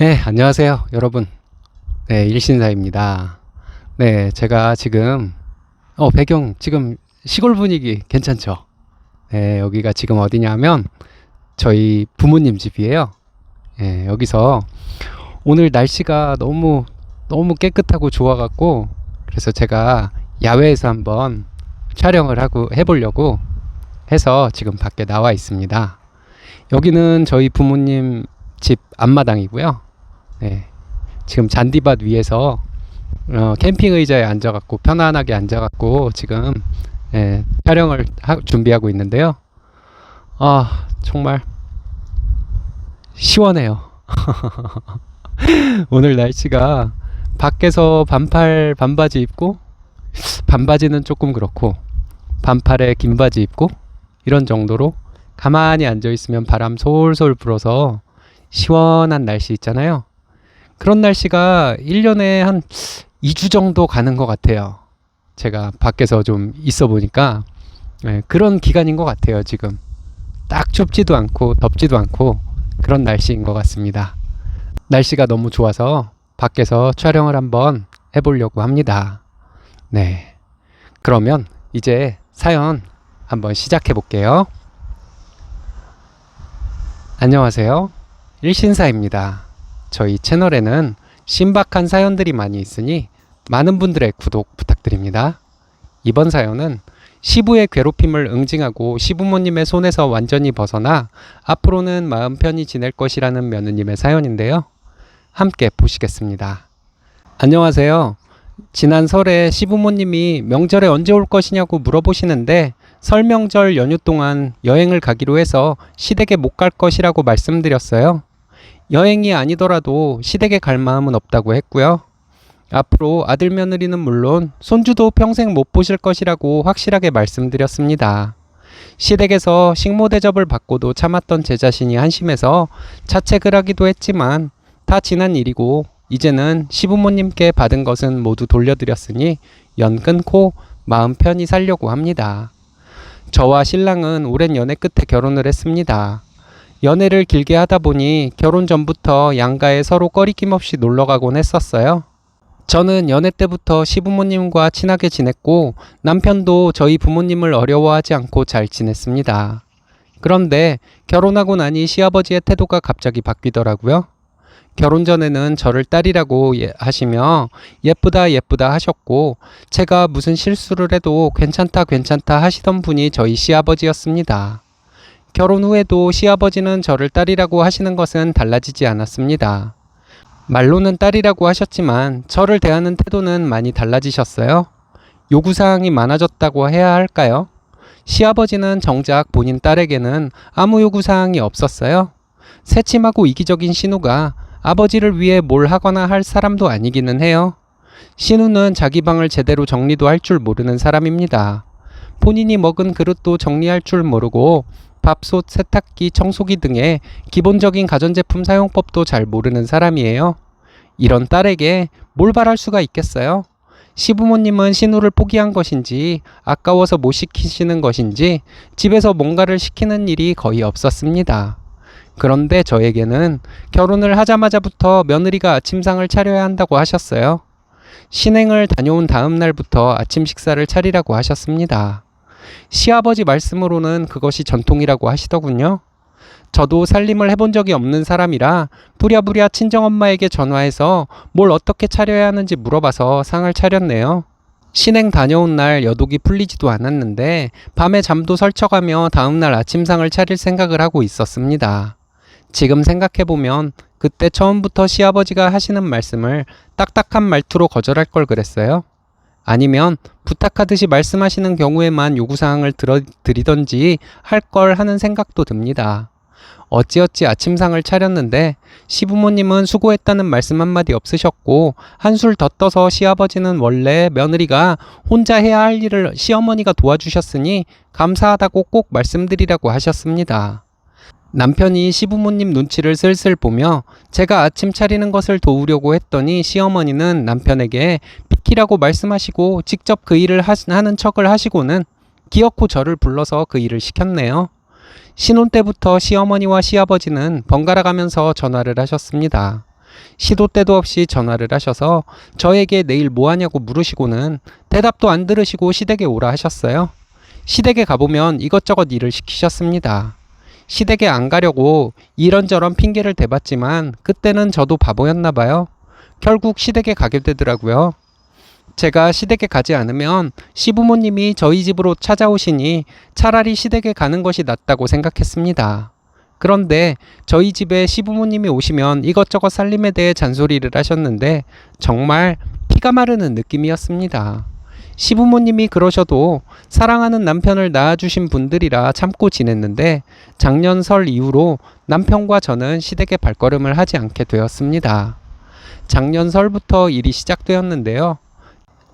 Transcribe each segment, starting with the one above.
네, 안녕하세요, 여러분. 네, 일신사입니다. 네, 제가 지금, 어, 배경, 지금 시골 분위기 괜찮죠? 네, 여기가 지금 어디냐면, 저희 부모님 집이에요. 네, 여기서 오늘 날씨가 너무, 너무 깨끗하고 좋아 갖고, 그래서 제가 야외에서 한번 촬영을 하고 해 보려고 해서 지금 밖에 나와 있습니다. 여기는 저희 부모님 집 앞마당이고요. 네. 지금 잔디밭 위에서 어, 캠핑 의자에 앉아갖고 편안하게 앉아갖고 지금 예, 촬영을 하, 준비하고 있는데요. 아 정말 시원해요. 오늘 날씨가 밖에서 반팔 반바지 입고 반바지는 조금 그렇고 반팔에 긴 바지 입고 이런 정도로 가만히 앉아 있으면 바람 솔솔 불어서 시원한 날씨 있잖아요. 그런 날씨가 1년에 한 2주 정도 가는 것 같아요. 제가 밖에서 좀 있어 보니까 네, 그런 기간인 것 같아요, 지금. 딱 춥지도 않고 덥지도 않고 그런 날씨인 것 같습니다. 날씨가 너무 좋아서 밖에서 촬영을 한번 해보려고 합니다. 네. 그러면 이제 사연 한번 시작해 볼게요. 안녕하세요. 일신사입니다. 저희 채널에는 신박한 사연들이 많이 있으니 많은 분들의 구독 부탁드립니다. 이번 사연은 시부의 괴롭힘을 응징하고 시부모님의 손에서 완전히 벗어나 앞으로는 마음 편히 지낼 것이라는 며느님의 사연인데요. 함께 보시겠습니다. 안녕하세요. 지난 설에 시부모님이 명절에 언제 올 것이냐고 물어보시는데 설 명절 연휴 동안 여행을 가기로 해서 시댁에 못 갈 것이라고 말씀드렸어요. 여행이 아니더라도 시댁에 갈 마음은 없다고 했고요. 앞으로 아들 며느리는 물론 손주도 평생 못 보실 것이라고 확실하게 말씀드렸습니다. 시댁에서 식모 대접을 받고도 참았던 제 자신이 한심해서 자책을 하기도 했지만 다 지난 일이고 이제는 시부모님께 받은 것은 모두 돌려드렸으니 연 끊고 마음 편히 살려고 합니다. 저와 신랑은 오랜 연애 끝에 결혼을 했습니다. 연애를 길게 하다 보니 결혼 전부터 양가에 서로 꺼리낌 없이 놀러 가곤 했었어요. 저는 연애 때부터 시부모님과 친하게 지냈고 남편도 저희 부모님을 어려워하지 않고 잘 지냈습니다. 그런데 결혼하고 나니 시아버지의 태도가 갑자기 바뀌더라고요. 결혼 전에는 저를 딸이라고 예- 하시며 예쁘다 예쁘다 하셨고 제가 무슨 실수를 해도 괜찮다 괜찮다 하시던 분이 저희 시아버지였습니다. 결혼 후에도 시아버지는 저를 딸이라고 하시는 것은 달라지지 않았습니다. 말로는 딸이라고 하셨지만 저를 대하는 태도는 많이 달라지셨어요. 요구사항이 많아졌다고 해야 할까요? 시아버지는 정작 본인 딸에게는 아무 요구사항이 없었어요. 새침하고 이기적인 신우가 아버지를 위해 뭘 하거나 할 사람도 아니기는 해요. 신우는 자기 방을 제대로 정리도 할 줄 모르는 사람입니다. 본인이 먹은 그릇도 정리할 줄 모르고 밥솥, 세탁기, 청소기 등의 기본적인 가전제품 사용법도 잘 모르는 사람이에요. 이런 딸에게 뭘 바랄 수가 있겠어요? 시부모님은 신우를 포기한 것인지 아까워서 못 시키시는 것인지 집에서 뭔가를 시키는 일이 거의 없었습니다. 그런데 저에게는 결혼을 하자마자부터 며느리가 아침상을 차려야 한다고 하셨어요. 신행을 다녀온 다음 날부터 아침 식사를 차리라고 하셨습니다. 시아버지 말씀으로는 그것이 전통이라고 하시더군요. 저도 살림을 해본 적이 없는 사람이라 부랴부랴 친정엄마에게 전화해서 뭘 어떻게 차려야 하는지 물어봐서 상을 차렸네요. 신행 다녀온 날 여독이 풀리지도 않았는데 밤에 잠도 설쳐가며 다음날 아침상을 차릴 생각을 하고 있었습니다. 지금 생각해보면 그때 처음부터 시아버지가 하시는 말씀을 딱딱한 말투로 거절할 걸 그랬어요. 아니면 부탁하듯이 말씀하시는 경우에만 요구사항을 들어, 드리던지 할 걸 하는 생각도 듭니다. 어찌어찌 아침상을 차렸는데 시부모님은 수고했다는 말씀 한마디 없으셨고 한술 더 떠서 시아버지는 원래 며느리가 혼자 해야 할 일을 시어머니가 도와주셨으니 감사하다고 꼭 말씀드리라고 하셨습니다. 남편이 시부모님 눈치를 슬슬 보며 제가 아침 차리는 것을 도우려고 했더니 시어머니는 남편에게 비키라고 말씀하시고 직접 그 일을 하, 하는 척을 하시고는 기어코 저를 불러서 그 일을 시켰네요. 신혼 때부터 시어머니와 시아버지는 번갈아 가면서 전화를 하셨습니다. 시도 때도 없이 전화를 하셔서 저에게 내일 뭐 하냐고 물으시고는 대답도 안 들으시고 시댁에 오라 하셨어요. 시댁에 가보면 이것저것 일을 시키셨습니다. 시댁에 안 가려고 이런저런 핑계를 대봤지만 그때는 저도 바보였나 봐요. 결국 시댁에 가게 되더라고요. 제가 시댁에 가지 않으면 시부모님이 저희 집으로 찾아오시니 차라리 시댁에 가는 것이 낫다고 생각했습니다. 그런데 저희 집에 시부모님이 오시면 이것저것 살림에 대해 잔소리를 하셨는데 정말 피가 마르는 느낌이었습니다. 시부모님이 그러셔도 사랑하는 남편을 낳아주신 분들이라 참고 지냈는데 작년 설 이후로 남편과 저는 시댁에 발걸음을 하지 않게 되었습니다. 작년 설부터 일이 시작되었는데요.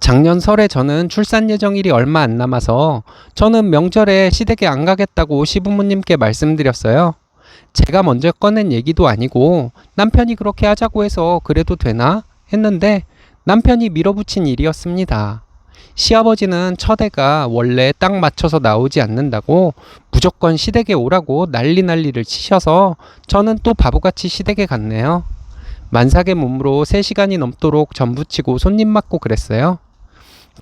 작년 설에 저는 출산 예정일이 얼마 안 남아서 저는 명절에 시댁에 안 가겠다고 시부모님께 말씀드렸어요. 제가 먼저 꺼낸 얘기도 아니고 남편이 그렇게 하자고 해서 그래도 되나 했는데 남편이 밀어붙인 일이었습니다. 시아버지는 첫애가 원래 딱 맞춰서 나오지 않는다고 무조건 시댁에 오라고 난리 난리를 치셔서 저는 또 바보같이 시댁에 갔네요. 만삭의 몸으로 3시간이 넘도록 전부치고 손님 맞고 그랬어요.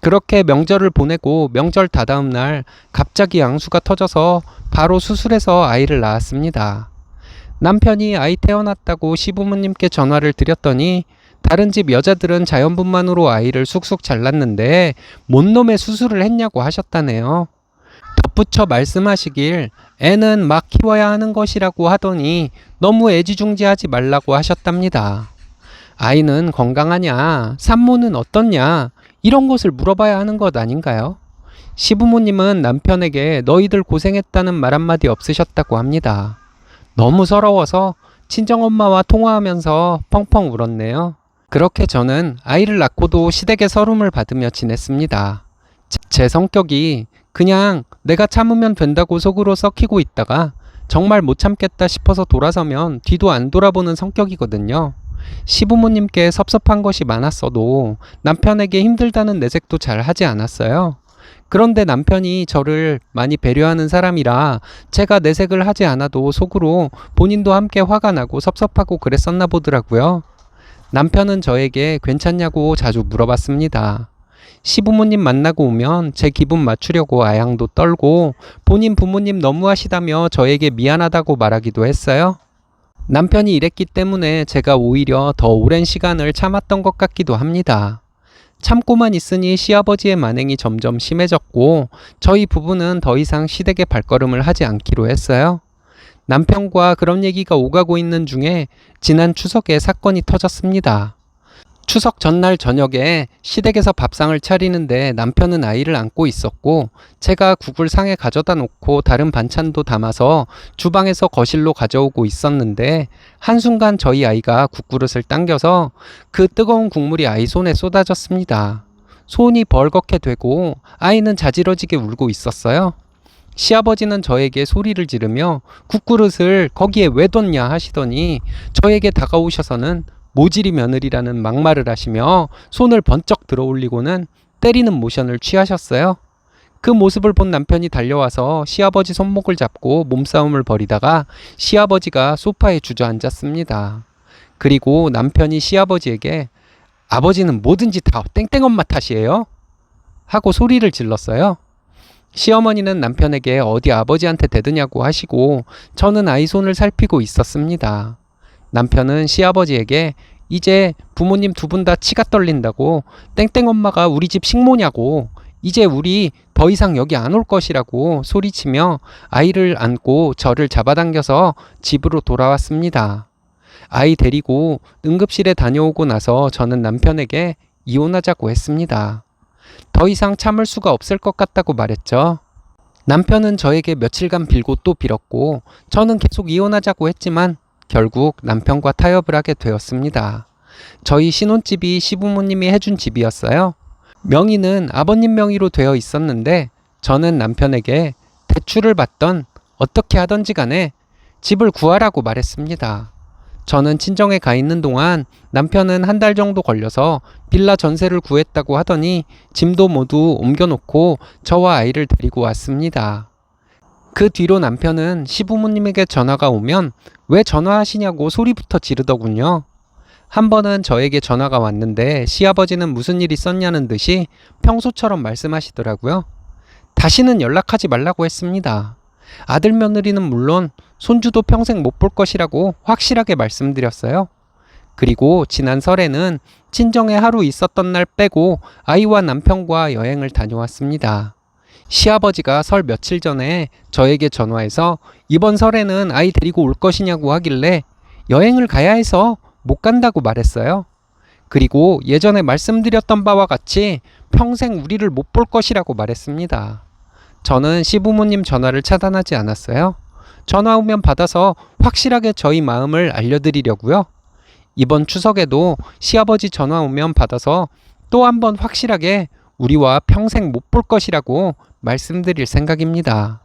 그렇게 명절을 보내고 명절 다다음 날 갑자기 양수가 터져서 바로 수술해서 아이를 낳았습니다. 남편이 아이 태어났다고 시부모님께 전화를 드렸더니 다른 집 여자들은 자연분만으로 아이를 쑥쑥 잘났는데 뭔 놈의 수술을 했냐고 하셨다네요. 덧붙여 말씀하시길 애는 막 키워야 하는 것이라고 하더니 너무 애지중지하지 말라고 하셨답니다. 아이는 건강하냐, 산모는 어떻냐, 이런 것을 물어봐야 하는 것 아닌가요? 시부모님은 남편에게 너희들 고생했다는 말 한마디 없으셨다고 합니다. 너무 서러워서 친정엄마와 통화하면서 펑펑 울었네요. 그렇게 저는 아이를 낳고도 시댁의 서름을 받으며 지냈습니다. 제- 제 성격이 그냥 내가 참으면 된다고 속으로 썩히고 있다가 정말 못 참겠다 싶어서 돌아서면 뒤도 안 돌아보는 성격이거든요. 시부모님께 섭섭한 것이 많았어도 남편에게 힘들다는 내색도 잘 하지 않았어요. 그런데 남편이 저를 많이 배려하는 사람이라 제가 내색을 하지 않아도 속으로 본인도 함께 화가 나고 섭섭하고 그랬었나 보더라고요. 남편은 저에게 괜찮냐고 자주 물어봤습니다. 시부모님 만나고 오면 제 기분 맞추려고 아양도 떨고 본인 부모님 너무하시다며 저에게 미안하다고 말하기도 했어요. 남편이 이랬기 때문에 제가 오히려 더 오랜 시간을 참았던 것 같기도 합니다. 참고만 있으니 시아버지의 만행이 점점 심해졌고 저희 부부는 더 이상 시댁에 발걸음을 하지 않기로 했어요. 남편과 그런 얘기가 오가고 있는 중에 지난 추석에 사건이 터졌습니다. 추석 전날 저녁에 시댁에서 밥상을 차리는데 남편은 아이를 안고 있었고 제가 국을 상에 가져다 놓고 다른 반찬도 담아서 주방에서 거실로 가져오고 있었는데 한순간 저희 아이가 국그릇을 당겨서 그 뜨거운 국물이 아이 손에 쏟아졌습니다. 손이 벌겋게 되고 아이는 자지러지게 울고 있었어요. 시아버지는 저에게 소리를 지르며 국그릇을 거기에 왜 뒀냐 하시더니 저에게 다가오셔서는 모질이 며느리라는 막말을 하시며 손을 번쩍 들어 올리고는 때리는 모션을 취하셨어요. 그 모습을 본 남편이 달려와서 시아버지 손목을 잡고 몸싸움을 벌이다가 시아버지가 소파에 주저앉았습니다. 그리고 남편이 시아버지에게 아버지는 뭐든지 다 땡땡 엄마 탓이에요? 하고 소리를 질렀어요. 시어머니는 남편에게 어디 아버지한테 대드냐고 하시고 저는 아이 손을 살피고 있었습니다. 남편은 시아버지에게 이제 부모님 두 분 다 치가 떨린다고 땡땡 엄마가 우리 집 식모냐고 이제 우리 더 이상 여기 안 올 것이라고 소리치며 아이를 안고 저를 잡아당겨서 집으로 돌아왔습니다. 아이 데리고 응급실에 다녀오고 나서 저는 남편에게 이혼하자고 했습니다. 더 이상 참을 수가 없을 것 같다고 말했죠. 남편은 저에게 며칠간 빌고 또 빌었고 저는 계속 이혼하자고 했지만 결국 남편과 타협을 하게 되었습니다. 저희 신혼집이 시부모님이 해준 집이었어요. 명의는 아버님 명의로 되어 있었는데 저는 남편에게 대출을 받던 어떻게 하던지 간에 집을 구하라고 말했습니다. 저는 친정에 가 있는 동안 남편은 한 달 정도 걸려서 빌라 전세를 구했다고 하더니 짐도 모두 옮겨놓고 저와 아이를 데리고 왔습니다. 그 뒤로 남편은 시부모님에게 전화가 오면 왜 전화하시냐고 소리부터 지르더군요. 한 번은 저에게 전화가 왔는데 시아버지는 무슨 일 있었냐는 듯이 평소처럼 말씀하시더라고요. 다시는 연락하지 말라고 했습니다. 아들 며느리는 물론 손주도 평생 못 볼 것이라고 확실하게 말씀드렸어요. 그리고 지난 설에는 친정에 하루 있었던 날 빼고 아이와 남편과 여행을 다녀왔습니다. 시아버지가 설 며칠 전에 저에게 전화해서 이번 설에는 아이 데리고 올 것이냐고 하길래 여행을 가야 해서 못 간다고 말했어요. 그리고 예전에 말씀드렸던 바와 같이 평생 우리를 못 볼 것이라고 말했습니다. 저는 시부모님 전화를 차단하지 않았어요. 전화 오면 받아서 확실하게 저희 마음을 알려드리려고요. 이번 추석에도 시아버지 전화 오면 받아서 또 한 번 확실하게 우리와 평생 못 볼 것이라고 말씀드릴 생각입니다.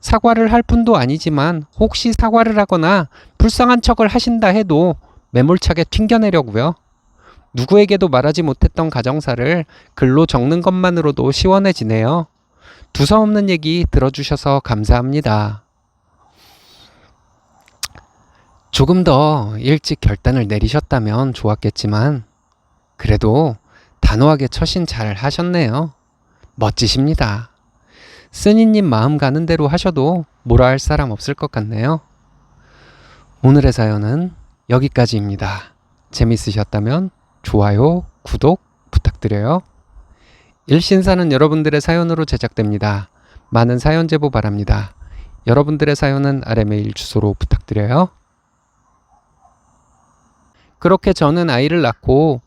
사과를 할 뿐도 아니지만 혹시 사과를 하거나 불쌍한 척을 하신다 해도 매몰차게 튕겨내려고요. 누구에게도 말하지 못했던 가정사를 글로 적는 것만으로도 시원해지네요. 두서없는 얘기 들어주셔서 감사합니다. 조금 더 일찍 결단을 내리셨다면 좋았겠지만, 그래도 단호하게 처신 잘 하셨네요. 멋지십니다. 쓰니님 마음 가는 대로 하셔도 뭐라 할 사람 없을 것 같네요. 오늘의 사연은 여기까지입니다. 재밌으셨다면 좋아요, 구독 부탁드려요. 일신사는 여러분들의 사연으로 제작됩니다. 많은 사연 제보 바랍니다. 여러분들의 사연은 아래 메일 주소로 부탁드려요. 그렇게 저는 아이를 낳고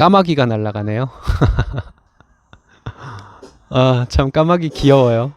까마귀가 날아가네요. 아, 참 까마귀 귀여워요.